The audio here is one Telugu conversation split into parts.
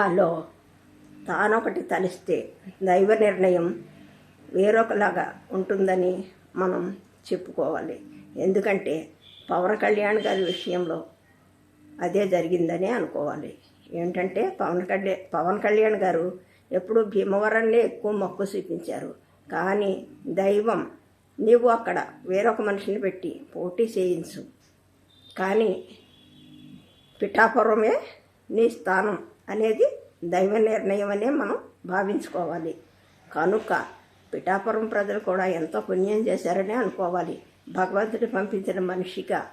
హలో తానొకటి తలిస్తే దైవ నిర్ణయం వేరొకలాగా ఉంటుందని మనం చెప్పుకోవాలి. ఎందుకంటే పవన్ కళ్యాణ్ గారి విషయంలో అదే జరిగిందని అనుకోవాలి. ఏంటంటే పవన్ కళ్యాణ్ పవన్ కళ్యాణ్ గారు ఎప్పుడు భీమవరంలో ఎక్కువ మొక్కు చూపించారు. కానీ దైవం నీవు అక్కడ వేరొక మనిషిని పెట్టి పోటీ చేయించు. కానీ పిఠాపురమే నీ స్థానం. అనేది దైవ నిర్ణయం అనే మనం భావించుకోవాలి. కనుక పిఠాపురం ప్రజలు కూడా ఎంతో పుణ్యం చేశారని అనుకోవాలి. భగవంతుడి పంపించిన మనిషిగా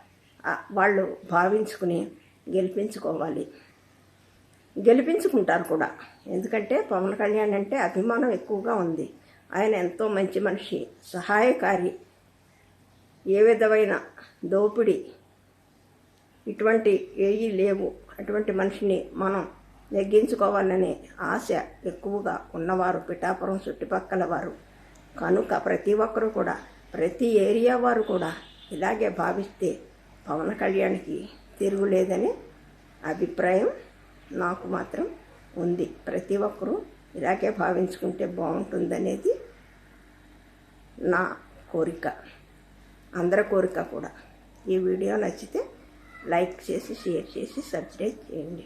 వాళ్ళు భావించుకుని గెలిపించుకోవాలి. గెలిపించుకుంటారు కూడా. ఎందుకంటే పవన్ కళ్యాణ్ అంటే అభిమానం ఎక్కువగా ఉంది. ఆయన ఎంతో మంచి మనిషి సహాయకారి. ఏ విధమైన దోపిడీ ఇటువంటి ఏవి లేవు. అటువంటి మనిషిని మనం నెగ్గించుకోవాలనే ఆశ ఎక్కువగా ఉన్నవారు పిఠాపురం చుట్టుపక్కల వారు. కనుక ప్రతి ఒక్కరూ కూడా ప్రతి ఏరియా వారు కూడా ఇలాగే భావిస్తే పవన్ కళ్యాణ్కి తిరుగులేదని అభిప్రాయం నాకు మాత్రం ఉంది. ప్రతి ఒక్కరూ ఇలాగే భావించుకుంటే బాగుంటుందనేది నా కోరిక. అందరి కోరిక కూడా. ఈ వీడియో నచ్చితే లైక్ చేసి షేర్ చేసి సబ్స్క్రైబ్ చేయండి.